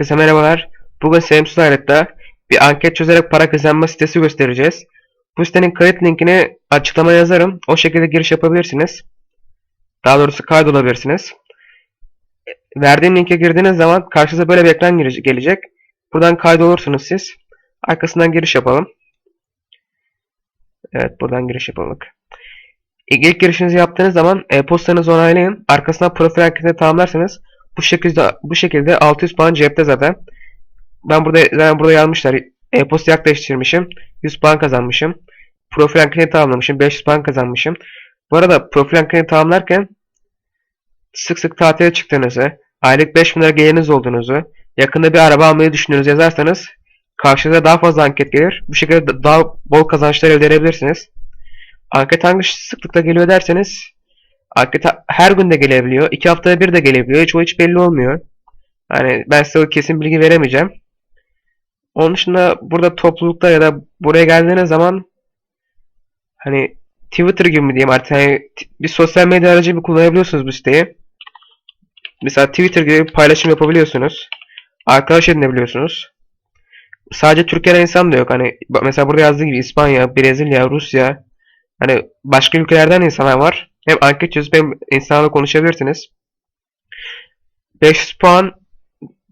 Herkese merhabalar. Bugün Semsuz Hayret'te bir anket çözerek para kazanma sitesi göstereceğiz. Bu sitenin kayıt linkini açıklamaya yazarım. O şekilde giriş yapabilirsiniz. Daha doğrusu kaydolabilirsiniz. Verdiğim linke girdiğiniz zaman karşınıza böyle bir ekran gelecek. Buradan kaydolursunuz siz. Arkasından giriş yapalım. Evet buradan giriş yapalım. İlk girişinizi yaptığınız zaman e-postanızı onaylayın. Arkasından profil anketini tamamlarsanız bu şekilde bu şekilde 600 puan cepte zaten. Ben burada zaten burada yazmışlar. E-posta yaklaştırmışım. 100 puan kazanmışım. Profil anketini tamamlamışım. 500 puan kazanmışım. Bu arada profil anketini tamamlarken sık sık tatile çıktığınızı, aylık 5000 lira geliriniz olduğunuzu, yakında bir araba almayı düşünüyorsunuz yazarsanız karşınıza daha fazla anket gelir. Bu şekilde da- daha bol kazançlar elde edebilirsiniz. Anket hangi sıklıkta geliyor derseniz anket ha- her gün de gelebiliyor. iki haftada bir de gelebiliyor. Hiç o hiç belli olmuyor. Hani ben size o kesin bilgi veremeyeceğim. Onun dışında burada toplulukta ya da buraya geldiğiniz zaman hani Twitter gibi mi diyeyim artık hani bir sosyal medya aracı gibi kullanabiliyorsunuz bu siteyi. Mesela Twitter gibi paylaşım yapabiliyorsunuz. Arkadaş edinebiliyorsunuz. Sadece Türkiye'den insan da yok. Hani mesela burada yazdığı gibi İspanya, Brezilya, Rusya hani başka ülkelerden insanlar var. Hem anket çözüp hem insanlarla konuşabilirsiniz. 500 puan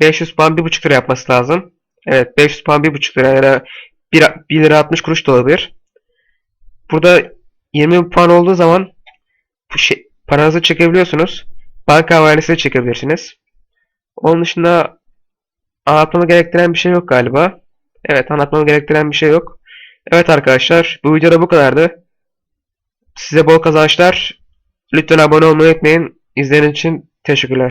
500 puan 1,5 lira yapması lazım. Evet 500 puan 1,5 lira ya da 1, 1 lira 60 kuruş da olabilir. Burada 20 puan olduğu zaman şey, paranızı çekebiliyorsunuz. Banka havalesi de çekebilirsiniz. Onun dışında anlatmamı gerektiren bir şey yok galiba. Evet anlatmamı gerektiren bir şey yok. Evet arkadaşlar bu videoda bu kadardı. Size bol kazançlar. Lütfen abone olmayı unutmayın. İzlediğiniz için teşekkürler.